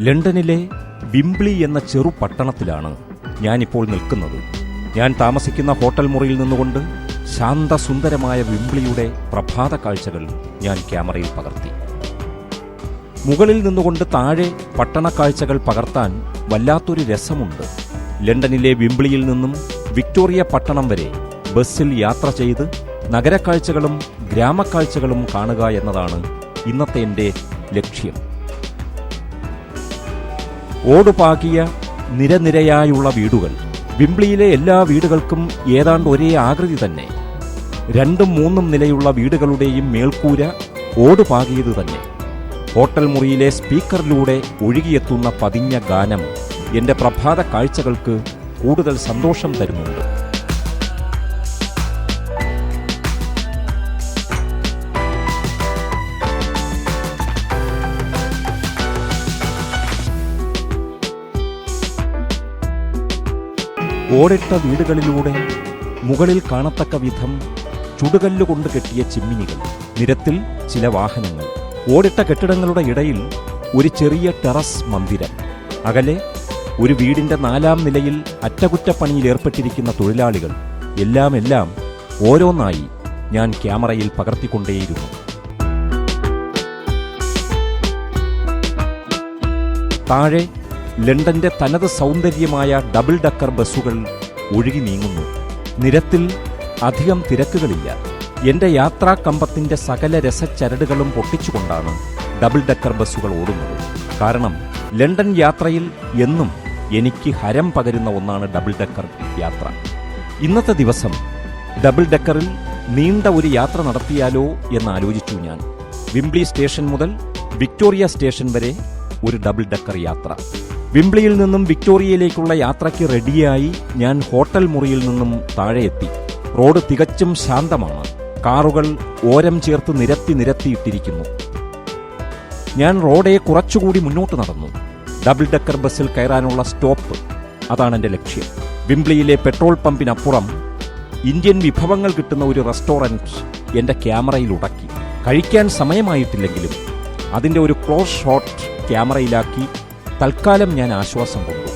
ലണ്ടനിലെ വിംബ്ലി എന്ന ചെറു പട്ടണത്തിലാണ് ഞാനിപ്പോൾ നിൽക്കുന്നത്. ഞാൻ താമസിക്കുന്ന ഹോട്ടൽ മുറിയിൽ നിന്നുകൊണ്ട് ശാന്തസുന്ദരമായ വിംബ്ലിയുടെ പ്രഭാത കാഴ്ചകൾ ഞാൻ ക്യാമറയിൽ പകർത്തി. മുകളിൽ നിന്നുകൊണ്ട് താഴെ പട്ടണ കാഴ്ചകൾ പകർത്താൻ വല്ലാത്തൊരു രസമുണ്ട്. ലണ്ടനിലെ വിംബ്ലിയിൽ നിന്നും വിക്ടോറിയ പട്ടണം വരെ ബസ്സിൽ യാത്ര ചെയ്ത് നഗരക്കാഴ്ചകളും ഗ്രാമക്കാഴ്ചകളും കാണുക എന്നതാണ് ഇന്നത്തെ എന്റെ ലക്ഷ്യം. ഓടുപാകിയ നിരനിരയായുള്ള വീടുകൾ. വിംബ്ലിയിലെ എല്ലാ വീടുകൾക്കും ഏതാണ്ട് ഒരേ ആകൃതി തന്നെ. രണ്ടും മൂന്നും നിലയുള്ള വീടുകളുടെയും മേൽക്കൂര ഓടുപാകിയത് തന്നെ. ഹോട്ടൽ മുറിയിലെ സ്പീക്കറിലൂടെ ഒഴുകിയെത്തുന്ന പതിഞ്ഞ ഗാനം എന്റെ പ്രഭാത കാഴ്ചകൾക്ക് കൂടുതൽ സന്തോഷം തരുന്നുണ്ട്. ഓടിട്ട വീടുകളിലൂടെ മുകളിൽ കാണത്തക്ക വിധം ചുടുകല്ലുകൊണ്ട് കെട്ടിയ ചിമ്മിനികൾ നിരത്തിൽ ചില വാഹനങ്ങൾ. ഓടിട്ട കെട്ടിടങ്ങളുടെ ഇടയിൽ ഒരു ചെറിയ ടെറസ് മന്ദിരം. അകലെ ഒരു വീടിന്റെ നാലാം നിലയിൽ അറ്റകുറ്റപ്പണിയിൽ ഏർപ്പെട്ടിരിക്കുന്ന തൊഴിലാളികൾ എല്ലാം എല്ലാം ഓരോന്നായി ഞാൻ ക്യാമറയിൽ പകർത്തിക്കൊണ്ടേയിരുന്നു. താഴെ ലണ്ടന്റെ തനത് സൗന്ദര്യമായ ഡബിൾ ഡക്കർ ബസ്സുകൾ ഒഴുകി നീങ്ങുന്നു. നിരത്തിൽ അധികം തിരക്കുകളില്ല. എന്റെ യാത്രാ കമ്പത്തിന്റെ സകല രസച്ചരടുകളും പൊട്ടിച്ചുകൊണ്ടാണ് ഡബിൾ ഡക്കർ ബസ്സുകൾ ഓടുന്നത്. കാരണം ലണ്ടൻ യാത്രയിൽ എന്നും എനിക്ക് ഹരം പകരുന്ന ഒന്നാണ് ഡബിൾ ഡക്കർ യാത്ര. ഇന്നത്തെ ദിവസം ഡബിൾ ഡക്കറിൽ നീണ്ട ഒരു യാത്ര നടത്തിയാലോ എന്ന് ആലോചിച്ചു ഞാൻ. വിംബ്ലി സ്റ്റേഷൻ മുതൽ വിക്ടോറിയ സ്റ്റേഷൻ വരെ ഒരു ഡബിൾ ഡക്കർ യാത്ര. വിംബ്ലിയിൽ നിന്നും വിക്ടോറിയയിലേക്കുള്ള യാത്രയ്ക്ക് റെഡിയായി ഞാൻ ഹോട്ടൽ മുറിയിൽ നിന്നും താഴെ എത്തി റോഡ് തികച്ചും ശാന്തമാണ്. കാറുകൾ ഓരം ചേർത്ത് നിരത്തി നിരത്തിയിട്ടിരിക്കുന്നു. ഞാൻ റോഡെ കുറച്ചുകൂടി മുന്നോട്ട് നടന്നു. ഡബിൾ ഡെക്കർ ബസ്സിൽ കയറാനുള്ള സ്റ്റോപ്പ്. അതാണ് എന്റെ ലക്ഷ്യം. വിംബ്ലിയിലെ പെട്രോൾ പമ്പിനപ്പുറം ഇന്ത്യൻ വിഭവങ്ങൾ കിട്ടുന്ന ഒരു റെസ്റ്റോറന്റ് എന്റെ ക്യാമറയിൽ ഉടക്കി. കഴിക്കാൻ സമയമായിട്ടില്ലെങ്കിലും അതിന്റെ ഒരു ക്ലോസ് ഷോട്ട് ക്യാമറയിലാക്കി തൽക്കാലം ഞാൻ ആശ്വാസം കൊണ്ടു.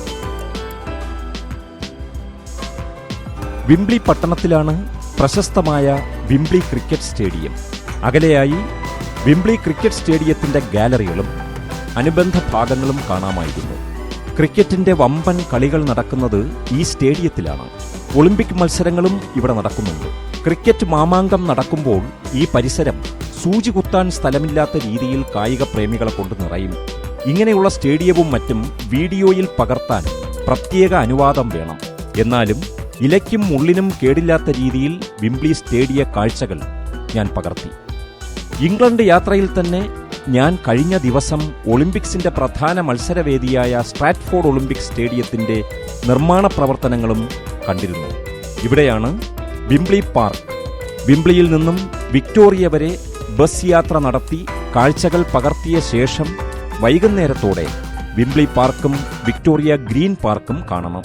വിംബ്ലി പട്ടണത്തിലാണ് പ്രശസ്തമായ വിംബ്ലി ക്രിക്കറ്റ് സ്റ്റേഡിയം. അകലെയായി വിംബ്ലി ക്രിക്കറ്റ് സ്റ്റേഡിയത്തിന്റെ ഗാലറികളും അനുബന്ധ ഭാഗങ്ങളും കാണാമായിരുന്നു. ക്രിക്കറ്റിന്റെ വമ്പൻ കളികൾ നടക്കുന്നത് ഈ സ്റ്റേഡിയത്തിലാണ്. ഒളിമ്പിക് മത്സരങ്ങളും ഇവിടെ നടക്കുന്നുണ്ട്. ക്രിക്കറ്റ് മാമാങ്കം നടക്കുമ്പോൾ ഈ പരിസരം സൂചി കുത്താൻ സ്ഥലമില്ലാത്ത രീതിയിൽ കായിക പ്രേമികളെ കൊണ്ട് നിറയും. ഇങ്ങനെയുള്ള സ്റ്റേഡിയവും മറ്റും വീഡിയോയിൽ പകർത്താൻ പ്രത്യേക അനുവാദം വേണം. എന്നാലും ഇലയ്ക്കും ഉള്ളിനും കേടില്ലാത്ത രീതിയിൽ വിംബ്ലി സ്റ്റേഡിയ കാഴ്ചകൾ ഞാൻ പകർത്തി. ഇംഗ്ലണ്ട് യാത്രയിൽ തന്നെ ഞാൻ കഴിഞ്ഞ ദിവസം ഒളിമ്പിക്സിന്റെ പ്രധാന മത്സരവേദിയായ സ്ട്രാറ്റ്ഫോർഡ് ഒളിമ്പിക് സ്റ്റേഡിയത്തിന്റെ നിർമ്മാണ പ്രവർത്തനങ്ങളും കണ്ടിരുന്നു. ഇവിടെയാണ് വിംബ്ലി പാർക്ക്. വിംബ്ലിയിൽ നിന്നും വിക്ടോറിയ വരെ ബസ് യാത്ര നടത്തി കാഴ്ചകൾ പകർത്തിയ ശേഷം വൈകുന്നേരത്തോടെ വിംബ്ലി പാർക്കും വിക്ടോറിയ ഗ്രീൻ പാർക്കും കാണണം.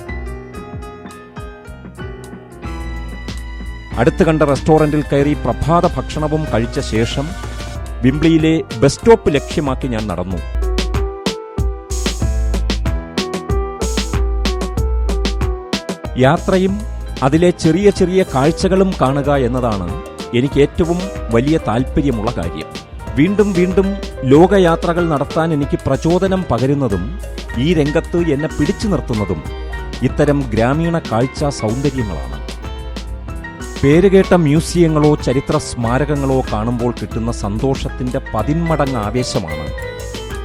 അടുത്ത് കണ്ട റെസ്റ്റോറന്റിൽ കയറി പ്രഭാത ഭക്ഷണവും കഴിച്ച ശേഷം വിംബ്ലിയിലെ ബസ് സ്റ്റോപ്പ് ലക്ഷ്യമാക്കി ഞാൻ നടന്നു. യാത്രയും അതിലെ ചെറിയ ചെറിയ കാഴ്ചകളും കാണുക എന്നതാണ് എനിക്ക് ഏറ്റവും വലിയ താല്പര്യമുള്ള കാര്യം. വീണ്ടും വീണ്ടും ലോകയാത്രകൾ നടത്താൻ എനിക്ക് പ്രചോദനം പകരുന്നതും ഈ രംഗത്ത് എന്നെ പിടിച്ചു നിർത്തുന്നതും ഇത്തരം ഗ്രാമീണ കാഴ്ച സൗന്ദര്യങ്ങളാണ്. പേരുകേട്ട മ്യൂസിയങ്ങളോ ചരിത്ര സ്മാരകങ്ങളോ കാണുമ്പോൾ കിട്ടുന്ന സന്തോഷത്തിന്റെ പതിന്മടങ്ങ് ആവേശമാണ്.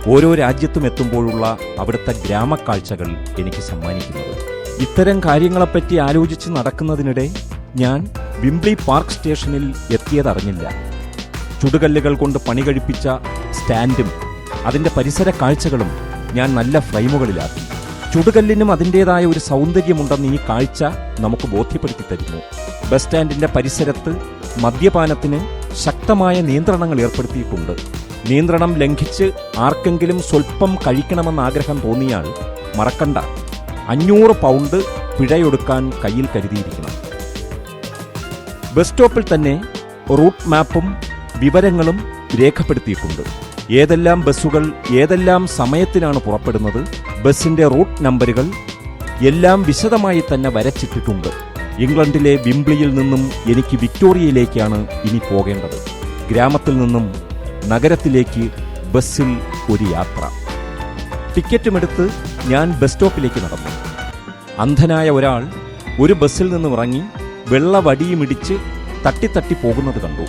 ഓരോ രാജ്യത്തും എത്തുമ്പോഴുള്ള അവിടുത്തെ ഗ്രാമക്കാഴ്ചകൾ എനിക്ക് സമ്മാനിക്കുന്നത്. ഇത്തരം കാര്യങ്ങളെപ്പറ്റി ആലോചിച്ച് നടക്കുന്നതിനിടെ ഞാൻ വിംബ്ലി പാർക്ക് സ്റ്റേഷനിൽ എത്തിയതറിഞ്ഞില്ല. ചുടുകല്ലുകൾ കൊണ്ട് പണി കഴിപ്പിച്ച സ്റ്റാൻഡും അതിന്റെ പരിസര കാഴ്ചകളും ഞാൻ നല്ല ഫ്രെയിമുകളിലാക്കി. ചുടുകല്ലിനും അതിന്റേതായ ഒരു സൗന്ദര്യമുണ്ടെന്ന് ഈ കാഴ്ച നമുക്ക് ബോധ്യപ്പെടുത്തി തരുന്നു. ബസ് സ്റ്റാൻഡിന്റെ പരിസരത്ത് മദ്യപാനത്തിന് ശക്തമായ നിയന്ത്രണങ്ങൾ ഏർപ്പെടുത്തിയിട്ടുണ്ട്. നിയന്ത്രണം ലംഘിച്ച് ആർക്കെങ്കിലും സ്വൽപ്പം കഴിക്കണമെന്ന് ആഗ്രഹം തോന്നിയാൽ മറക്കണ്ട. അഞ്ഞൂറ് പൗണ്ട് പിഴയൊടുക്കാൻ കയ്യിൽ കരുതിയിരിക്കണം. ബസ് സ്റ്റോപ്പിൽ തന്നെ റൂട്ട് മാപ്പും വിവരങ്ങളും രേഖപ്പെടുത്തിയിട്ടുണ്ട്. ഏതെല്ലാം ബസ്സുകൾ ഏതെല്ലാം സമയത്തിനാണ് പുറപ്പെടുന്നത് ബസ്സിന്റെ റൂട്ട് നമ്പറുകൾ എല്ലാം വിശദമായി തന്നെ വരച്ചിട്ടിട്ടുണ്ട്. ഇംഗ്ലണ്ടിലെ വിംബ്ലിയിൽ നിന്നും എനിക്ക് വിക്ടോറിയയിലേക്കാണ് ഇനി പോകേണ്ടത്. ഗ്രാമത്തിൽ നിന്നും നഗരത്തിലേക്ക് ബസ്സിൽ ഒരു യാത്ര. ടിക്കറ്റുമെടുത്ത് ഞാൻ ബസ് സ്റ്റോപ്പിലേക്ക് നടന്നു. അന്ധനായ ഒരാൾ ഒരു ബസ്സിൽ നിന്നും ഇറങ്ങി വെള്ള വടിയുമിടിച്ച് തട്ടിത്തട്ടി പോകുന്നത് കണ്ടു.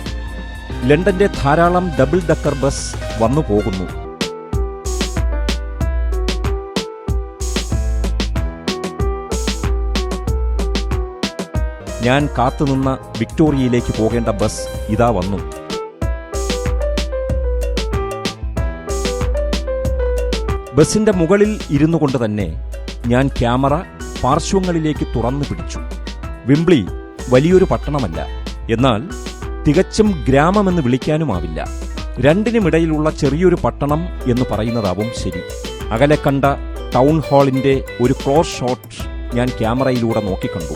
ലണ്ടന്റെ ധാരാളം ഡബിൾ ഡക്കർ ബസ് വന്നു പോകുന്നു. ഞാൻ കാത്തുനിന്ന വിക്ടോറിയയിലേക്ക് പോകേണ്ട ബസ് ഇതാ വന്നു. ബസിന്റെ മുകളിൽ ഇരുന്നു കൊണ്ട് തന്നെ ഞാൻ ക്യാമറ പാർശ്വങ്ങളിലേക്ക് തുറന്നു പിടിച്ചു. വിംബ്ലി വലിയൊരു പട്ടണമല്ല. എന്നാൽ തികച്ചും ഗ്രാമമെന്ന് വിളിക്കാനുമാവില്ല. രണ്ടിനുമിടയിലുള്ള ചെറിയൊരു പട്ടണം എന്ന് പറയുന്നതാവും ശരി. അകലെ കണ്ട ടൗൺ ഹാളിന്റെ ഒരു ക്ലോസ് ഷോട്ട് ഞാൻ ക്യാമറയിലൂടെ നോക്കിക്കണ്ടു.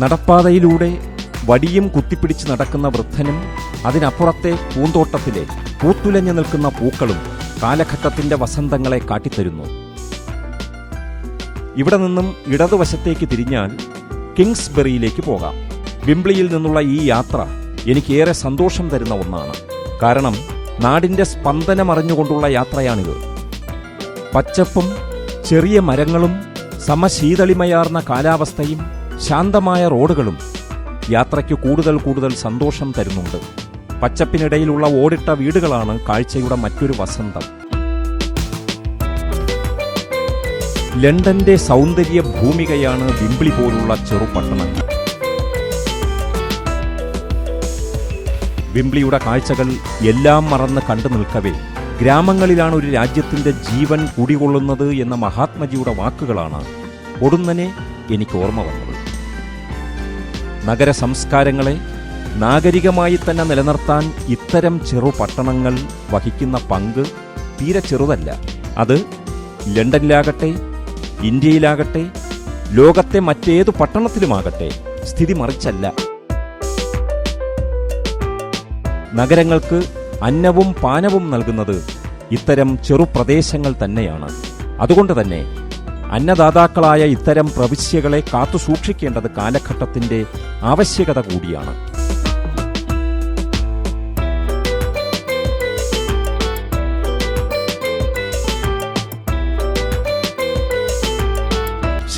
നടപ്പാതയിലൂടെ വടിയും കുത്തിപ്പിടിച്ച് നടക്കുന്ന വൃദ്ധനും അതിനപ്പുറത്തെ പൂന്തോട്ടത്തിലെ പൂത്തുലഞ്ഞു നിൽക്കുന്ന പൂക്കളും കാലഘട്ടത്തിന്റെ വസന്തങ്ങളെ കാട്ടിത്തരുന്നു. ഇവിടെ നിന്നും ഇടതുവശത്തേക്ക് തിരിഞ്ഞാൽ കിങ്സ്ബെറിയിലേക്ക് പോകാം. വിംബ്ലിയിൽ നിന്നുള്ള ഈ യാത്ര എനിക്കേറെ സന്തോഷം തരുന്ന ഒന്നാണ്. കാരണം നാടിന്റെ സ്പന്ദനമറിഞ്ഞുകൊണ്ടുള്ള യാത്രയാണിത്. പച്ചപ്പും ചെറിയ മരങ്ങളും സമശീതളിമയാർന്ന കാലാവസ്ഥയും ശാന്തമായ റോഡുകളും യാത്രയ്ക്ക് കൂടുതൽ കൂടുതൽ സന്തോഷം തരുന്നുണ്ട്. പച്ചപ്പിനിടയിലുള്ള ഓടിട്ട വീടുകളാണ് കാഴ്ചയുടെ മറ്റൊരു വസന്തം. ലണ്ടന്റെ സൗന്ദര്യ ഭൂമികയാണ് വിംബ്ലി പോലുള്ള ചെറുപട്ടണങ്ങൾ. വിംബ്ലിയുടെ കാഴ്ചകൾ എല്ലാം മറന്ന് കണ്ടു നിൽക്കവേ. ഗ്രാമങ്ങളിലാണ് ഒരു രാജ്യത്തിന്റെ ജീവൻ കുടികൊള്ളുന്നത് എന്ന മഹാത്മജിയുടെ വാക്കുകളാണ് ഒടുന്നനെ എനിക്ക് ഓർമ്മ വന്നത്. നഗര സംസ്കാരങ്ങളെ നാഗരികമായി തന്നെ നിലനിർത്താൻ ഇത്തരം ചെറു പട്ടണങ്ങൾ വഹിക്കുന്ന പങ്ക് തീരെ ചെറുതല്ല. അത് ലണ്ടനിലാകട്ടെ ഇന്ത്യയിലാകട്ടെ ലോകത്തെ മറ്റേതു പട്ടണത്തിലുമാകട്ടെ സ്ഥിതി മറിച്ചല്ല. നഗരങ്ങൾക്ക് അന്നവും പാനവും നൽകുന്നത് ഇത്തരം ചെറുപ്രദേശങ്ങൾ തന്നെയാണ്. അതുകൊണ്ട് തന്നെ അന്നദാതാക്കളായ ഇത്തരം പ്രവിശ്യകളെ കാത്തുസൂക്ഷിക്കേണ്ടത് കാലഘട്ടത്തിന്റെ ആവശ്യകത കൂടിയാണ്.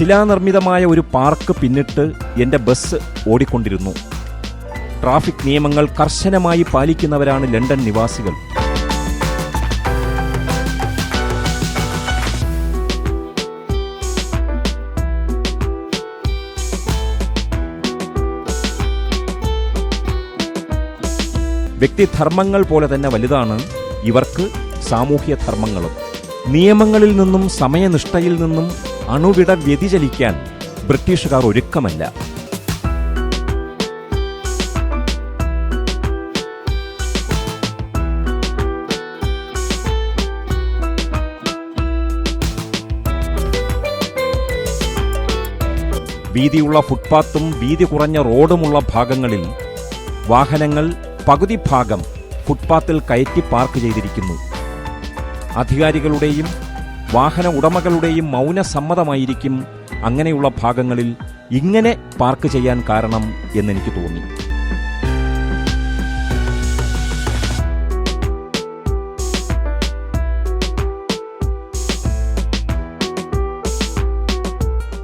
ശിലാനിർമ്മിതമായ ഒരു പാർക്ക് പിന്നിട്ട് എന്റെ ബസ് ഓടിക്കൊണ്ടിരുന്നു. ട്രാഫിക് നിയമങ്ങൾ കർശനമായി പാലിക്കുന്നവരാണ് ലണ്ടൻ നിവാസികൾ. വ്യക്തിധർമ്മങ്ങൾ പോലെ തന്നെ വലുതാണ് ഇവർക്ക് സാമൂഹ്യ ധർമ്മങ്ങളും നിയമങ്ങളിൽ നിന്നും സമയനിഷ്ഠയിൽ നിന്നും അണുവിട വ്യതിചലിക്കാൻ ബ്രിട്ടീഷുകാർ ഒരുക്കമല്ല. വീതിയുള്ള ഫുട്പാത്തും വീതി കുറഞ്ഞ റോഡുമുള്ള ഭാഗങ്ങളിൽ വാഹനങ്ങൾ പകുതി ഭാഗം ഫുട്പാത്തിൽ കയറ്റി പാർക്ക് ചെയ്തിരിക്കുന്നു. അധികാരികളുടെയും വാഹന ഉടമകളുടെയും മൗനസമ്മതമായിരിക്കും അങ്ങനെയുള്ള ഭാഗങ്ങളിൽ ഇങ്ങനെ പാർക്ക് ചെയ്യാൻ കാരണം എന്നെനിക്ക് തോന്നി.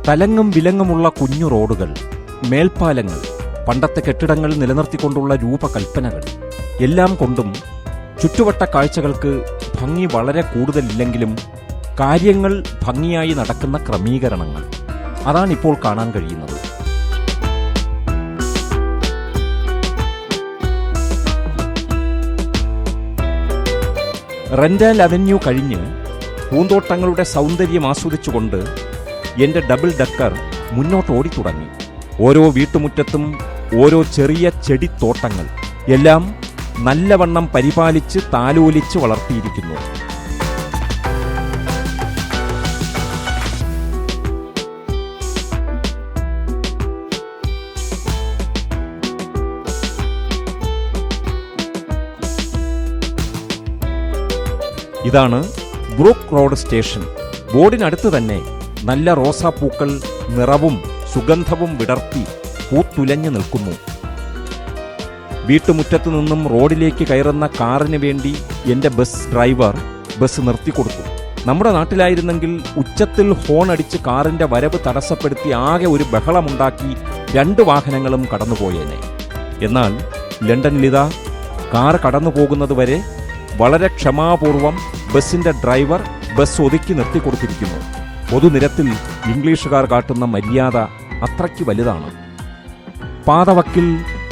തലങ്ങും വിലങ്ങുമുള്ള കുഞ്ഞു റോഡുകൾ മേൽപ്പാലങ്ങൾ പണ്ടത്തെ കെട്ടിടങ്ങൾ നിലനിർത്തിക്കൊണ്ടുള്ള രൂപകൽപ്പനകൾ എല്ലാം കൊണ്ടും ചുറ്റുവട്ട കാഴ്ചകൾക്ക് ഭംഗി വളരെ കൂടുതലില്ലെങ്കിലും കാര്യങ്ങൾ ഭംഗിയായി നടക്കുന്ന ക്രമീകരണങ്ങൾ. അതാണിപ്പോൾ കാണാൻ കഴിയുന്നത്. റെന്റാൽ അവന്യൂ കഴിഞ്ഞ് പൂന്തോട്ടങ്ങളുടെ സൗന്ദര്യം ആസ്വദിച്ചുകൊണ്ട് എന്റെ ഡബിൾ ഡക്കർ മുന്നോട്ട് ഓടിത്തുടങ്ങി. ഓരോ വീട്ടുമുറ്റത്തും ഓരോ ചെറിയ ചെടിത്തോട്ടങ്ങൾ. എല്ലാം നല്ലവണ്ണം പരിപാലിച്ച് താലോലിച്ച് വളർത്തിയിരിക്കുന്നു. ഇതാണ് ബ്രൂക്ക് റോഡ് സ്റ്റേഷൻ. ബോർഡിനടുത്ത് തന്നെ നല്ല റോസാപ്പൂക്കൾ നിറവും സുഗന്ധവും വിടർത്തി പൂത്തുലഞ്ഞു നിൽക്കുന്നു. വീട്ടുമുറ്റത്തു നിന്നും റോഡിലേക്ക് കയറുന്ന കാറിന് വേണ്ടി എന്റെ ബസ് ഡ്രൈവർ ബസ് നിർത്തിക്കൊടുത്തു നമ്മുടെ നാട്ടിലായിരുന്നെങ്കിൽ ഉച്ചത്തിൽ ഹോൺ അടിച്ച് കാറിന്റെ വരവ് തടസ്സപ്പെടുത്തി ആകെ ഒരു ബഹളമുണ്ടാക്കി രണ്ട് വാഹനങ്ങളും കടന്നുപോയേനെ. എന്നാൽ ലണ്ടനിലിതാ കാർ കടന്നു പോകുന്നതുവരെ വളരെ ക്ഷമാപൂർവം ബസിന്റെ ഡ്രൈവർ ബസ് ഒതുക്കി നിർത്തിക്കൊടുത്തിരിക്കുന്നു പൊതുനിരത്തിൽ ഇംഗ്ലീഷുകാർ കാട്ടുന്ന മര്യാദ അത്രയ്ക്ക് വലുതാണ്. പാതവക്കിൽ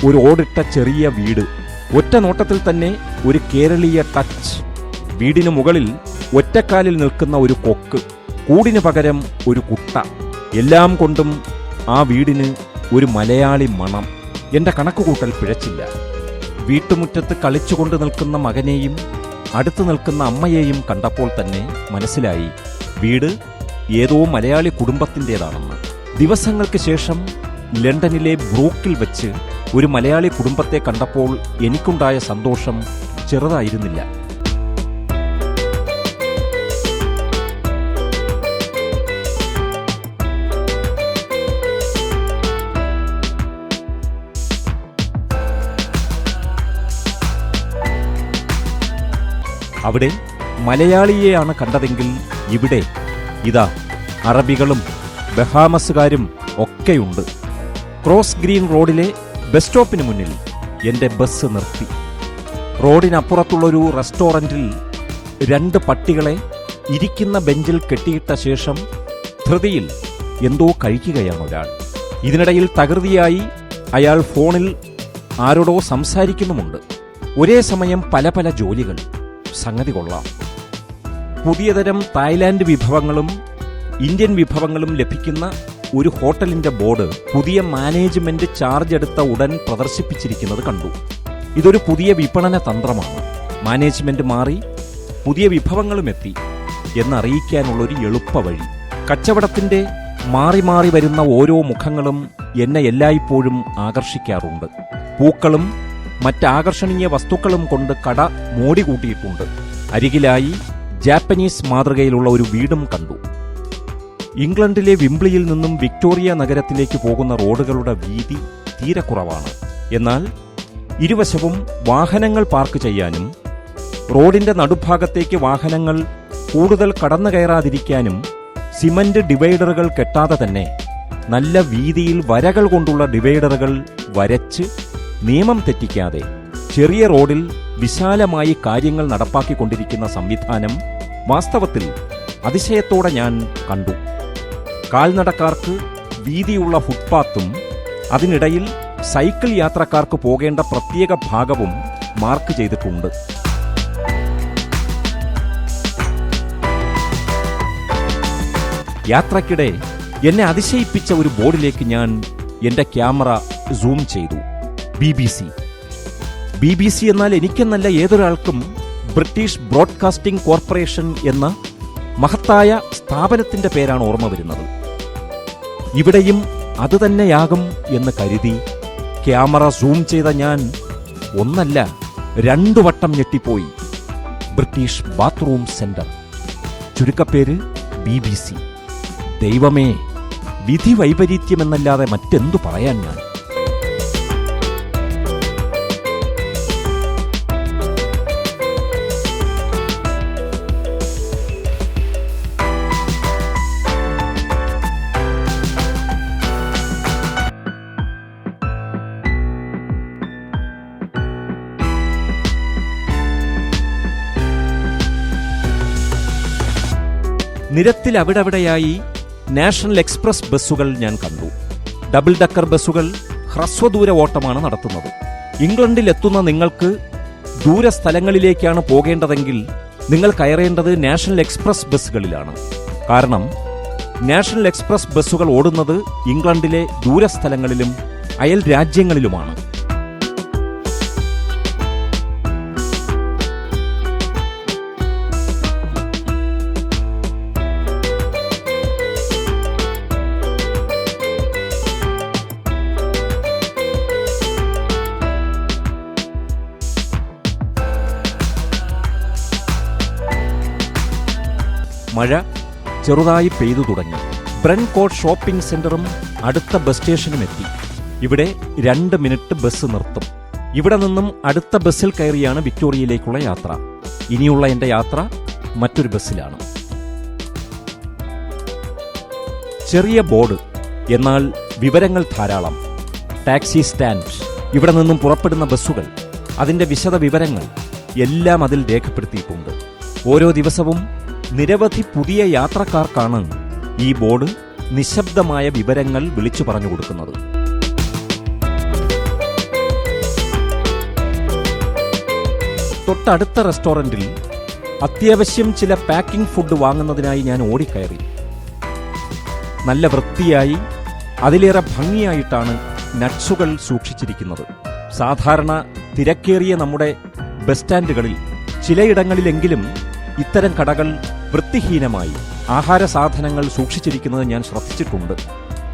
ഒരു ഓടിട്ട ചെറിയ വീട് ഒറ്റ നോട്ടത്തിൽ തന്നെ ഒരു കേരളീയ ടച്ച് വീടിനു മുകളിൽ ഒറ്റക്കാലിൽ നിൽക്കുന്ന ഒരു കൊക്ക് കൂടിന് പകരം ഒരു കുട്ട. എല്ലാം കൊണ്ടും ആ വീടിന് ഒരു മലയാളി മണം. എന്റെ കണക്കുകൂട്ടൽ പിഴച്ചില്ല. വീട്ടുമുറ്റത്ത് കളിച്ചുകൊണ്ട് നിൽക്കുന്ന മകനെയും അടുത്ത് നിൽക്കുന്ന അമ്മയെയും കണ്ടപ്പോൾ തന്നെ മനസ്സിലായി വീട് ഏതോ മലയാളി കുടുംബത്തിന്റെതാണെന്ന്. ദിവസങ്ങൾക്ക് ശേഷം ലണ്ടനിലെ ബ്രൂക്കിൽ വെച്ച് ഒരു മലയാളി കുടുംബത്തെ കണ്ടപ്പോൾ എനിക്കുണ്ടായ സന്തോഷം ചെറുതായിരുന്നില്ല. അവിടെ മലയാളിയെയാണ് കണ്ടതെങ്കിൽ ഇവിടെ ഇതാ അറബികളും ബഹാമസുകാരും ഒക്കെയുണ്ട്. ക്രോസ് ഗ്രീൻ റോഡിലെ ബസ് സ്റ്റോപ്പിന് മുന്നിൽ എന്റെ ബസ് നിർത്തി. റോഡിനപ്പുറത്തുള്ളൊരു റെസ്റ്റോറന്റിൽ രണ്ട് പട്ടികളെ ഇരിക്കുന്ന ബെഞ്ചിൽ കെട്ടിയിട്ട ശേഷം ധൃതിയിൽ എന്തോ കഴിക്കുകയാണ് ഒരാൾ. ഇതിനിടയിൽ തകൃതിയായി അയാൾ ഫോണിൽ ആരോടോ സംസാരിക്കുന്നുമുണ്ട്. ഒരേ സമയം പല പല ജോലികൾ. സംഗതി കൊള്ളാം. പുതിയതരം തായ്ലാന്റ് വിഭവങ്ങളും ഇന്ത്യൻ വിഭവങ്ങളും ലഭിക്കുന്ന ഒരു ഹോട്ടലിന്റെ ബോർഡ് പുതിയ മാനേജ്മെന്റ് ചാർജ് എടുത്ത ഉടൻ പ്രദർശിപ്പിച്ചിരിക്കുന്നത് കണ്ടു. ഇതൊരു പുതിയ വിപണന തന്ത്രമാണ്. മാനേജ്മെന്റ് മാറി പുതിയ വിഭവങ്ങളും എത്തി എന്നറിയിക്കാനുള്ളൊരു എളുപ്പവഴി കച്ചവടത്തിന്റെ മാറി മാറി വരുന്ന ഓരോ മുഖങ്ങളും എന്നെ എല്ലായ്പ്പോഴും ആകർഷിക്കാറുണ്ട്. പൂക്കളും മറ്റാകർഷണീയ വസ്തുക്കളും കൊണ്ട് കട മോടികൂട്ടിയിട്ടുണ്ട്. അരികിലായി ജാപ്പനീസ് മാതൃകയിലുള്ള ഒരു വീടും കണ്ടു. ഇംഗ്ലണ്ടിലെ വിംബ്ലിയിൽ നിന്നും വിക്ടോറിയ നഗരത്തിലേക്ക് പോകുന്ന റോഡുകളുടെ വീതി തീരെ കുറവാണ്. എന്നാൽ ഇരുവശവും വാഹനങ്ങൾ പാർക്ക് ചെയ്യാനും റോഡിന്റെ നടുഭാഗത്തേക്ക് വാഹനങ്ങൾ കൂടുതൽ കടന്നു കയറാതിരിക്കാനും സിമന്റ് ഡിവൈഡറുകൾ കെട്ടാതെ തന്നെ നല്ല വീതിയിൽ വരകൾ കൊണ്ടുള്ള ഡിവൈഡറുകൾ വരച്ച് നിയമം തെറ്റിക്കാതെ ചെറിയ റോഡിൽ വിശാലമായി കാര്യങ്ങൾ നടപ്പാക്കിക്കൊണ്ടിരിക്കുന്ന സംവിധാനം വാസ്തവത്തിൽ അതിശയത്തോടെ ഞാൻ കണ്ടു. കാൽനടക്കാർക്ക് വീതിയുള്ള ഫുട്പാത്തും അതിനിടയിൽ സൈക്കിൾ യാത്രക്കാർക്ക് പോകേണ്ട പ്രത്യേക ഭാഗവും മാർക്ക് ചെയ്തിട്ടുണ്ട്. യാത്രക്കിടെ എന്നെ അതിശയിപ്പിച്ച ഒരു ബോർഡിലേക്ക് ഞാൻ എന്റെ ക്യാമറ സൂം ചെയ്തു. B B C. B B C എന്നാൽ എനിക്കെന്നല്ല ഏതൊരാൾക്കും ബ്രിട്ടീഷ് ബ്രോഡ്കാസ്റ്റിംഗ് കോർപ്പറേഷൻ എന്ന മഹത്തായ സ്ഥാപനത്തിന്റെ പേരാണ് ഓർമ്മ വരുന്നത്. ഇവിടെയും അതുതന്നെയാകും എന്ന് കരുതി ക്യാമറ സൂം ചെയ്ത ഞാൻ ഒന്നല്ല രണ്ടു വട്ടം ഞെട്ടിപ്പോയി. ബ്രിട്ടീഷ് ബാത്റൂം സെന്റർ ചുരുക്കപ്പേര് ബി ബി സി. ദൈവമേ വിധി വൈപരീത്യമെന്നല്ലാതെ മറ്റെന്തു പറയാൻ ഞാൻ? നിരത്തിൽ അവിടവിടെയായി നാഷണൽ എക്സ്പ്രസ് ബസ്സുകൾ ഞാൻ കണ്ടു. ഡബിൾ ഡക്കർ ബസ്സുകൾ ഹ്രസ്വദൂര ഓട്ടമാണ് നടത്തുന്നത്. ഇംഗ്ലണ്ടിലെത്തുന്ന നിങ്ങൾക്ക് ദൂര സ്ഥലങ്ങളിലേക്കാണ് പോകേണ്ടതെങ്കിൽ നിങ്ങൾ കയറേണ്ടത് നാഷണൽ എക്സ്പ്രസ് ബസ്സുകളിലാണ്. കാരണം നാഷണൽ എക്സ്പ്രസ് ബസ്സുകൾ ഓടുന്നത് ഇംഗ്ലണ്ടിലെ ദൂരസ്ഥലങ്ങളിലും അയൽ രാജ്യങ്ങളിലുമാണ്. മഴ ചെറുതായി പെയ്തു തുടങ്ങി. ബ്രൻകോട്ട് ഷോപ്പിംഗ് സെന്ററും അടുത്ത ബസ് സ്റ്റേഷനും എത്തി. ഇവിടെ രണ്ട് മിനിറ്റ് ബസ് നിർത്തും. ഇവിടെ നിന്നും അടുത്ത ബസ്സിൽ കയറിയാണ് വിക്ടോറിയയിലേക്കുള്ള യാത്ര. ഇനിയുള്ള എന്റെ യാത്ര മറ്റൊരു ബസ്സിലാണ്. ചെറിയ ബോർഡ് എന്നാൽ വിവരങ്ങൾ ധാരാളം. ടാക്സി സ്റ്റാൻഡ് ഇവിടെ നിന്നും പുറപ്പെടുന്ന ബസ്സുകൾ അതിന്റെ വിശദ വിവരങ്ങൾ എല്ലാം അതിൽ രേഖപ്പെടുത്തിയിട്ടുണ്ട്. ഓരോ ദിവസവും നിരവധി പുതിയ യാത്രക്കാർക്കാണ് ഈ ബോർഡ് നിശബ്ദമായ വിവരങ്ങൾ വിളിച്ചു പറഞ്ഞു കൊടുക്കുന്നത്. തൊട്ടടുത്ത റെസ്റ്റോറന്റിൽ അത്യാവശ്യം ചില പാക്കിംഗ് ഫുഡ് വാങ്ങുന്നതിനായി ഞാൻ ഓടിക്കയറി. നല്ല വൃത്തിയായി അതിലേറെ ഭംഗിയായിട്ടാണ് നട്സുകൾ സൂക്ഷിച്ചിരിക്കുന്നത്. സാധാരണ തിരക്കേറിയ നമ്മുടെ ബസ് സ്റ്റാൻഡുകളിൽ ചിലയിടങ്ങളിലെങ്കിലും ഇത്തരം കടകൾ വൃത്തിഹീനമായി ആഹാര സാധനങ്ങൾ സൂക്ഷിച്ചിരിക്കുന്നത് ഞാൻ ശ്രദ്ധിച്ചിട്ടുണ്ട്.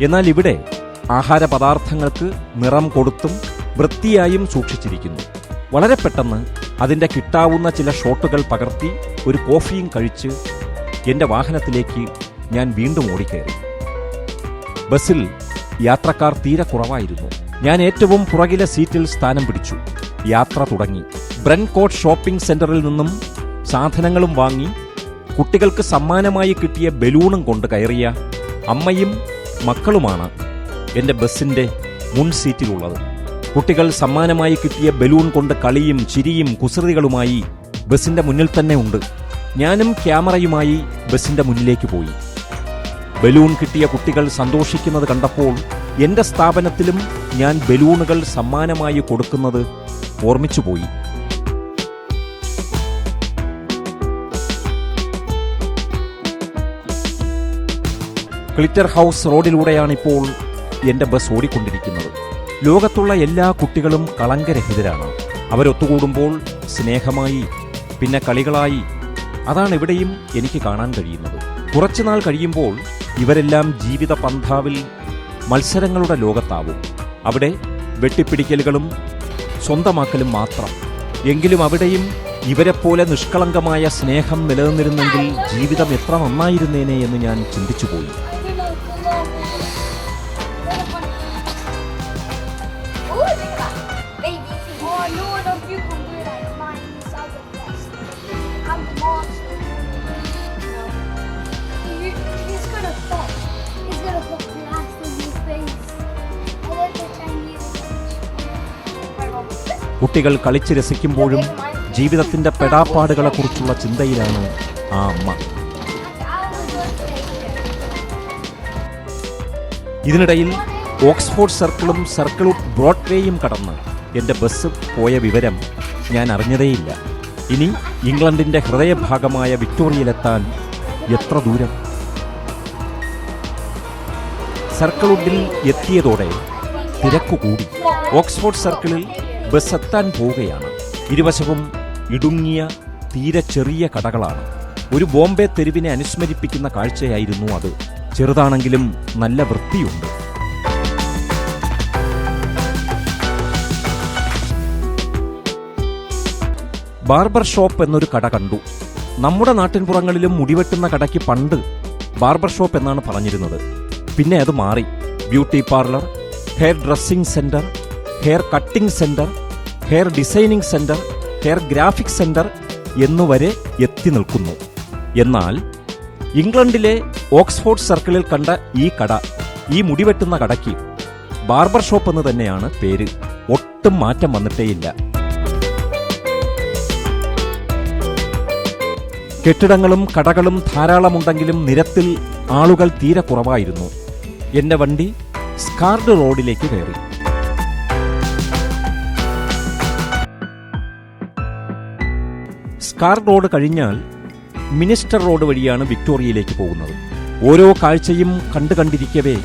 എന്നാൽ ഇവിടെ ആഹാര പദാർത്ഥങ്ങൾക്ക് നിറം കൊടുത്തും വൃത്തിയായും സൂക്ഷിച്ചിരിക്കുന്നു. വളരെ പെട്ടെന്ന് അതിന്റെ കിട്ടാവുന്ന ചില ഷോട്ടുകൾ പകർത്തി ഒരു കോഫിയും കഴിച്ച് എന്റെ വാഹനത്തിലേക്ക് ഞാൻ വീണ്ടും ഓടിക്കയറി. ബസ്സിൽ യാത്രക്കാർ തീരെ കുറവായിരുന്നു. ഞാൻ ഏറ്റവും പുറകിലെ സീറ്റിൽ സ്ഥാനം പിടിച്ചു. യാത്ര തുടങ്ങി. ബ്രൻകോട്ട് ഷോപ്പിംഗ് സെന്ററിൽ നിന്നും സാധനങ്ങളും വാങ്ങി കുട്ടികൾക്ക് സമ്മാനമായി കിട്ടിയ ബലൂണും കൊണ്ട് കയറിയ അമ്മയും മക്കളുമാണ് എന്റെ ബസ്സിന്റെ മുൻ സീറ്റിലുള്ളത്. കുട്ടികൾ സമ്മാനമായി കിട്ടിയ ബലൂൺ കൊണ്ട് കളിയും ചിരിയും കുസൃതികളുമായി ബസ്സിന്റെ മുന്നിൽ തന്നെ ഉണ്ട്. ഞാനും ക്യാമറയുമായി ബസ്സിന്റെ മുന്നിലേക്ക് പോയി. ബലൂൺ കിട്ടിയ കുട്ടികൾ സന്തോഷിക്കുന്നത് കണ്ടപ്പോൾ എന്റെ സ്ഥാപനത്തിലും ഞാൻ ബലൂണുകൾ സമ്മാനമായി കൊടുക്കുന്നത് ഓർമ്മിച്ചുപോയി ക്ലിറ്റർ ഹൗസ് റോഡിലൂടെയാണ് ഇപ്പോൾ എന്റെ ബസ് ഓടിക്കൊണ്ടിരിക്കുന്നത്. ലോകത്തുള്ള എല്ലാ കുട്ടികളും കളങ്കരഹിതരാണ്. അവരൊത്തുകൂടുമ്പോൾ സ്നേഹമായി പിന്നെ കളികളായി. അതാണ് ഇവിടെയും എനിക്ക് കാണാൻ കഴിയുന്നത്. കുറച്ചുനാൾ കഴിയുമ്പോൾ ഇവരെല്ലാം ജീവിത പന്ഥാവിൽ മത്സരങ്ങളുടെ ലോകത്താവും. അവിടെ വെട്ടിപ്പിടിക്കലുകളും സ്വന്തമാക്കലും മാത്രം. എങ്കിലും അവിടെയും ഇവരെപ്പോലെ നിഷ്കളങ്കമായ സ്നേഹം നിലനിന്നിരുന്നെങ്കിൽ ജീവിതം എത്ര നന്നായിരുന്നേനെ എന്ന് ഞാൻ ചിന്തിച്ചുപോയി. കുട്ടികൾ കളിച്ച് രസിക്കുമ്പോഴും ജീവിതത്തിന്റെ പെടാപ്പാടുകളെക്കുറിച്ചുള്ള ചിന്തയിലാണ് ആ അമ്മ. ഇതിനിടയിൽ ഓക്സ്ഫോർഡ് സർക്കിളും സർക്കിൾ ബ്രോഡ്വേയും കടന്ന് എന്റെ ബസ് പോയ വിവരം ഞാൻ അറിഞ്ഞതേയില്ല. ഇനി ഇംഗ്ലണ്ടിന്റെ ഹൃദയഭാഗമായ വിക്ടോറിയയിലെത്താൻ എത്ര ദൂരം? സർക്കിളുഡിൽ എത്തിയതോടെ തിരക്കു കൂടി ഓക്സ്ഫോർഡ് സർക്കിളിൽ ബസ് എത്താൻ പോവുകയാണ്. ഇരുവശവും ഇടുങ്ങിയ തീരെ ചെറിയ കടകളാണ്. ഒരു ബോംബെ തെരുവിനെ അനുസ്മരിപ്പിക്കുന്ന കാഴ്ചയായിരുന്നു അത്. ചെറുതാണെങ്കിലും നല്ല വൃത്തിയുണ്ട്. ബാർബർ ഷോപ്പ് എന്നൊരു കട കണ്ടു. നമ്മുടെ നാട്ടിൻപുറങ്ങളിലും മുടിവെട്ടുന്ന കടയ്ക്ക് പണ്ട് ബാർബർ ഷോപ്പ് എന്നാണ് പറഞ്ഞിരുന്നത്. പിന്നെ അത് മാറി. Beauty parlour hair dressing centre hair cutting centre hair designing centre hair graphic centre എന്നുവരെ എത്തി നിൽക്കുന്നു. എന്നാൽ ഇംഗ്ലണ്ടിലെ ഓക്സ്ഫോർഡ് സർക്കിളിൽ കണ്ട ഈ കട ഈ മുടിവെട്ടുന്ന കടയ്ക്ക് ബാർബർ ഷോപ്പ് എന്ന് തന്നെയാണ് പേര്. ഒട്ടും മാറ്റം വന്നിട്ടേയില്ല. കെട്ടിടങ്ങളും കടകളും ധാരാളമുണ്ടെങ്കിലും നിരത്തിൽ ആളുകൾ തീരെ കുറവായിരുന്നു. എന്റെ വണ്ടി സ്കാർഡ് റോഡിലേക്ക് കയറി. സ്കാർഡ് റോഡ് കഴിഞ്ഞാൽ മിനിസ്റ്റർ റോഡ് വഴിയാണ് വിക്ടോറിയയിലേക്ക് പോകുന്നത്. ഓരോ കാഴ്ചയും കണ്ടു കണ്ടിരിക്കവേ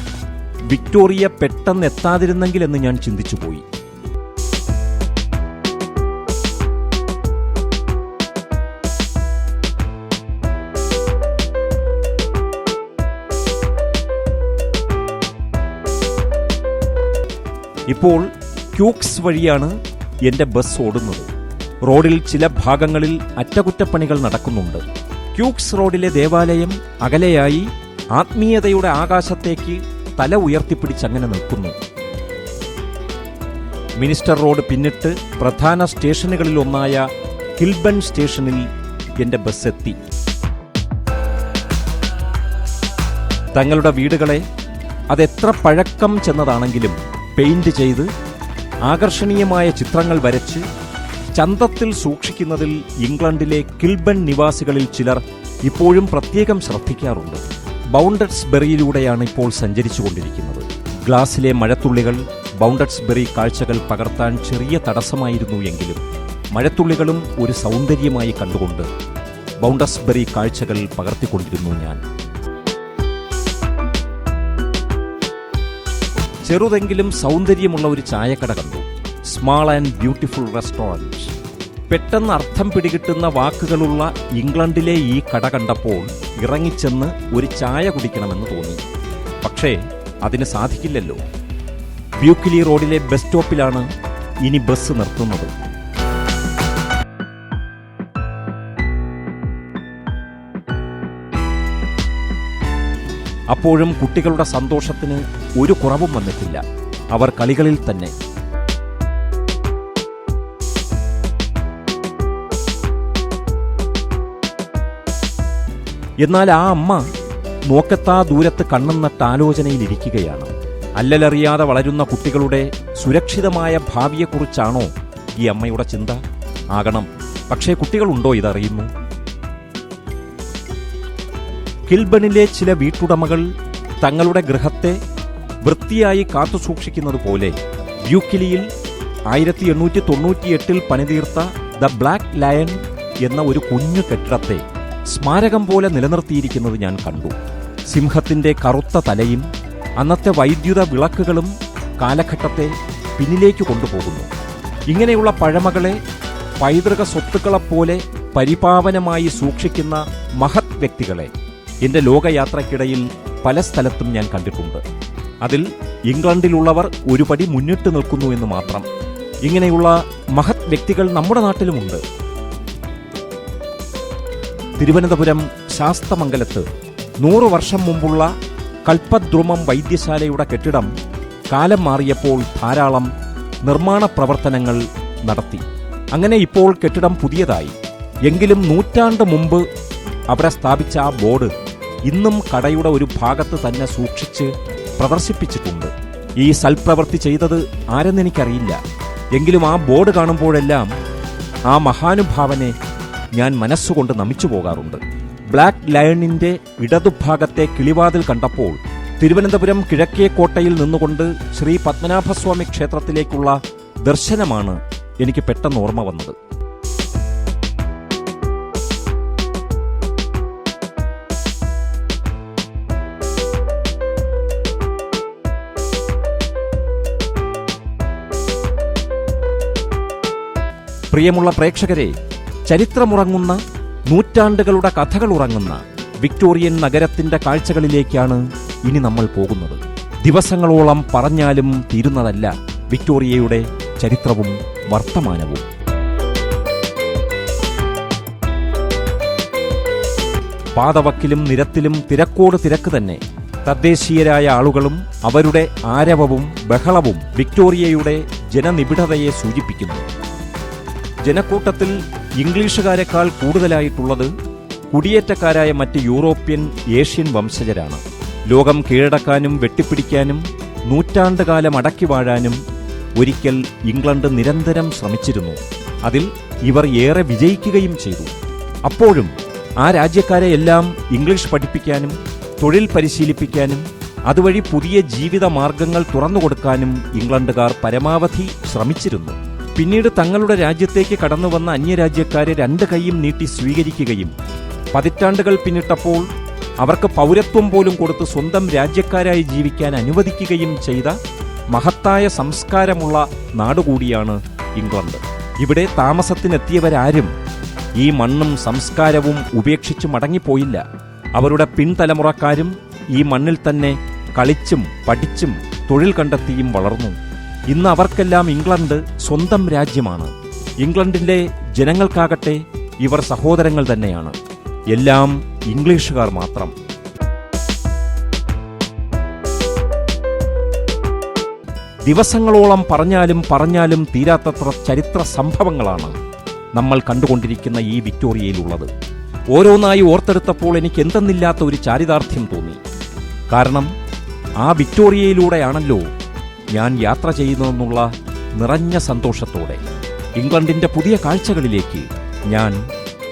വിക്ടോറിയ പെട്ടെന്ന് എത്താതിരുന്നെങ്കിൽ എന്ന് ഞാൻ ചിന്തിച്ചു പോയി. ഇപ്പോൾ ക്യൂക്സ് വഴിയാണ് എന്റെ ബസ് ഓടുന്നത്. റോഡിൽ ചില ഭാഗങ്ങളിൽ അറ്റകുറ്റപ്പണികൾ നടക്കുന്നുണ്ട്. ക്യൂക്സ് റോഡിലെ ദേവാലയം അകലെയായി ആത്മീയതയുടെ ആകാശത്തേക്ക് തല ഉയർത്തിപ്പിടിച്ചങ്ങനെ നിൽക്കുന്നു. മിനിസ്റ്റർ റോഡ് പിന്നിട്ട് പ്രധാന സ്റ്റേഷനുകളിലൊന്നായ കിൽബൺ സ്റ്റേഷനിൽ ബസ് എത്തി തങ്ങളുടെ വീടുകളെ അതെത്ര പഴക്കം ചെന്നതാണെങ്കിലും പെയിന്റ് ചെയ്ത് ആകർഷണീയമായ ചിത്രങ്ങൾ വരച്ച് ചന്തത്തിൽ സൂക്ഷിക്കുന്നതിൽ ഇംഗ്ലണ്ടിലെ കിൽബൺ നിവാസികളിൽ ചിലർ ഇപ്പോഴും പ്രത്യേകം ശ്രദ്ധിക്കാറുണ്ട്. ബൗണ്ടഡ്സ് ബെറിയിലൂടെയാണ് ഇപ്പോൾ സഞ്ചരിച്ചുകൊണ്ടിരിക്കുന്നത്. ഗ്ലാസിലെ മഴത്തുള്ളികൾ ബൗണ്ടഡ്സ് ബെറി കാഴ്ചകൾ പകർത്താൻ ചെറിയ തടസ്സമായിരുന്നു എങ്കിലും മഴത്തുള്ളികളും ഒരു സൗന്ദര്യമായി കണ്ടുകൊണ്ട് ബൗണ്ടസ് ബെറി കാഴ്ചകൾ പകർത്തിക്കൊണ്ടിരുന്നു ഞാൻ. ചെറുതെങ്കിലും സൗന്ദര്യമുള്ള ഒരു ചായക്കട കണ്ടു. സ്മാൾ ആൻഡ് ബ്യൂട്ടിഫുൾ റെസ്റ്റോറന്റ് പെട്ടെന്ന് അർത്ഥം പിടികിട്ടുന്ന വാക്കുകളുള്ള ഇംഗ്ലണ്ടിലെ ഈ കട കണ്ടപ്പോൾ ഇറങ്ങിച്ചെന്ന് ഒരു ചായ കുടിക്കണമെന്ന് തോന്നി. പക്ഷേ അതിന് സാധിക്കില്ലല്ലോ. ബ്യൂക്കിലി റോഡിലെ ബസ് സ്റ്റോപ്പിലാണ് ഇനി ബസ് നിർത്തുന്നത്. അപ്പോഴും കുട്ടികളുടെ സന്തോഷത്തിന് ഒരു കുറവും വന്നിട്ടില്ല. അവർ കളികളിൽ തന്നെ. എന്നാൽ ആ അമ്മ നോക്കത്താ ദൂരത്ത് കണ്ണും നട്ട് ആലോചനയിലിരിക്കുകയാണ്. അല്ലലറിയാതെ വളരുന്ന കുട്ടികളുടെ സുരക്ഷിതമായ ഭാവിയെക്കുറിച്ചാണോ ഈ അമ്മയുടെ ചിന്ത? ആകണം. പക്ഷേ കുട്ടികളുണ്ടോ ഇതറിയുന്നു? കിൽബണിലെ ചില വീട്ടുടമകൾ തങ്ങളുടെ ഗൃഹത്തെ വൃത്തിയായി കാത്തുസൂക്ഷിക്കുന്നത് പോലെ ബ്യൂക്കിലിയിൽ ആയിരത്തി എണ്ണൂറ്റി തൊണ്ണൂറ്റിയെട്ടിൽ പണിതീർത്ത ദ ബ്ലാക്ക് ലയൺ എന്ന ഒരു കുഞ്ഞു കെട്ടിടത്തെ സ്മാരകം പോലെ നിലനിർത്തിയിരിക്കുന്നത് ഞാൻ കണ്ടു. സിംഹത്തിന്റെ കറുത്ത തലയും അന്നത്തെ വൈദ്യുത വിളക്കുകളും കാലഘട്ടത്തെ പിന്നിലേക്ക് കൊണ്ടുപോകുന്നു. ഇങ്ങനെയുള്ള പഴമകളെ പൈതൃക സ്വത്തുക്കളെപ്പോലെ പരിപാവനമായി സൂക്ഷിക്കുന്ന മഹത് വ്യക്തികളെ എന്റെ ലോകയാത്രയ്ക്കിടയിൽ പല സ്ഥലത്തും ഞാൻ കണ്ടിട്ടുണ്ട്. അതിൽ ഇംഗ്ലണ്ടിലുള്ളവർ ഒരുപടി മുന്നിട്ട് നിൽക്കുന്നു എന്ന് മാത്രം. ഇങ്ങനെയുള്ള മഹത് വ്യക്തികൾ നമ്മുടെ നാട്ടിലുമുണ്ട്. തിരുവനന്തപുരം ശാസ്തമംഗലത്ത് നൂറു വർഷം മുമ്പുള്ള കൽപ്പദ്രുമം വൈദ്യശാലയുടെ കെട്ടിടം കാലം മാറിയപ്പോൾ ധാരാളം നിർമ്മാണ പ്രവർത്തനങ്ങൾ നടത്തി. അങ്ങനെ ഇപ്പോൾ കെട്ടിടം പുതിയതായി. എങ്കിലും നൂറ്റാണ്ട് മുമ്പ് അവിടെ സ്ഥാപിച്ച ആ ബോർഡ് ഇന്നും കടയുടെ ഒരു ഭാഗത്ത് തന്നെ സൂക്ഷിച്ച് പ്രദർശിപ്പിച്ചിട്ടുണ്ട്. ഈ സൽപ്രവൃത്തി ചെയ്തത് ആരെന്നെനിക്കറിയില്ല എങ്കിലും ആ ബോർഡ് കാണുമ്പോഴെല്ലാം ആ മഹാനുഭാവനെ ഞാൻ മനസ്സുകൊണ്ട് നമിച്ചു പോകാറുണ്ട്. ബ്ലാക്ക് ലയണിന്റെ ഇടതുഭാഗത്തെ കിളിവാതിൽ കണ്ടപ്പോൾ തിരുവനന്തപുരം കിഴക്കേ കോട്ടയിൽ നിന്നുകൊണ്ട് ശ്രീ പത്മനാഭസ്വാമി ക്ഷേത്രത്തിലേക്കുള്ള ദർശനമാണ് എനിക്ക് പെട്ടെന്ന് ഓർമ്മ വന്നത്. പ്രിയമുള്ള പ്രേക്ഷകരെ ചരിത്രമുറങ്ങുന്ന നൂറ്റാണ്ടുകളുടെ കഥകൾ ഉറങ്ങുന്ന വിക്ടോറിയൻ നഗരത്തിന്റെ കാഴ്ചകളിലേക്കാണ് ഇനി നമ്മൾ പോകുന്നത്. ദിവസങ്ങളോളം പറഞ്ഞാലും തീരുന്നതല്ല വിക്ടോറിയയുടെ ചരിത്രവും വർത്തമാനവും. പാതവക്കിലും നിരത്തിലും തിരക്കോട് തിരക്ക് തന്നെ. തദ്ദേശീയരായ ആളുകളും അവരുടെ ആരവവും ബഹളവും വിക്ടോറിയയുടെ ജനനിബിഡതയെ സൂചിപ്പിക്കുന്നു. ജനക്കൂട്ടത്തിൽ ഇംഗ്ലീഷുകാരെക്കാൾ കൂടുതലായിട്ടുള്ളത് കുടിയേറ്റക്കാരായ മറ്റ് യൂറോപ്യൻ ഏഷ്യൻ വംശജരാണ്. ലോകം കീഴടക്കാനും വെട്ടിപ്പിടിക്കാനും നൂറ്റാണ്ടുകാലം അടക്കി വാഴാനും ഒരിക്കൽ ഇംഗ്ലണ്ട് നിരന്തരം ശ്രമിച്ചിരുന്നു. അതിൽ ഇവർ ഏറെ വിജയിക്കുകയും ചെയ്തു. അപ്പോഴും ആ രാജ്യക്കാരെ എല്ലാം ഇംഗ്ലീഷ് പഠിപ്പിക്കാനും തൊഴിൽ പരിശീലിപ്പിക്കാനും അതുവഴി പുതിയ ജീവിത മാർഗങ്ങൾ തുറന്നുകൊടുക്കാനും ഇംഗ്ലണ്ടുകാർ പരമാവധി ശ്രമിച്ചിരുന്നു. പിന്നീട് തങ്ങളുടെ രാജ്യത്തേക്ക് കടന്നുവന്ന അന്യരാജ്യക്കാരെ രണ്ട് കൈയും നീട്ടി സ്വീകരിക്കുകയും പതിറ്റാണ്ടുകൾ പിന്നിട്ടപ്പോൾ അവർക്ക് പൗരത്വം പോലും കൊടുത്ത് സ്വന്തം രാജ്യക്കാരായി ജീവിക്കാൻ അനുവദിക്കുകയും ചെയ്ത മഹത്തായ സംസ്കാരമുള്ള നാടുകൂടിയാണ് ഇംഗ്ലണ്ട്. ഇവിടെ താമസത്തിനെത്തിയവരാരും ഈ മണ്ണും സംസ്കാരവും ഉപേക്ഷിച്ച് മടങ്ങിപ്പോയില്ല. അവരുടെ പിൻതലമുറക്കാരും ഈ മണ്ണിൽ തന്നെ കളിച്ചും പഠിച്ചും തൊഴിൽ കണ്ടെത്തിയും വളർന്നു. ഇന്ന് അവർക്കെല്ലാം ഇംഗ്ലണ്ട് സ്വന്തം രാജ്യമാണ്. ഇംഗ്ലണ്ടിലെ ജനങ്ങൾക്കാകട്ടെ ഇവർ സഹോദരങ്ങൾ തന്നെയാണ്. എല്ലാം ഇംഗ്ലീഷുകാർ മാത്രം. ദിവസങ്ങളോളം പറഞ്ഞാലും പറഞ്ഞാലും തീരാത്തത്ര ചരിത്ര സംഭവങ്ങളാണ് നമ്മൾ കണ്ടുകൊണ്ടിരിക്കുന്ന ഈ വിക്ടോറിയയിലുള്ളത്. ഓരോന്നായി ഓർത്തെടുത്തപ്പോൾ എനിക്ക് എന്തെന്നില്ലാത്ത ഒരു ചാരിതാർത്ഥ്യം തോന്നി. കാരണം ആ വിക്ടോറിയയിലൂടെയാണല്ലോ ഞാൻ യാത്ര ചെയ്യുന്നതെന്നുള്ള നിറഞ്ഞ സന്തോഷത്തോടെ ഇംഗ്ലണ്ടിന്റെ പുതിയ കാഴ്ചകളിലേക്ക് ഞാൻ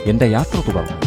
എന്റെ യാത്ര തുടർന്നു.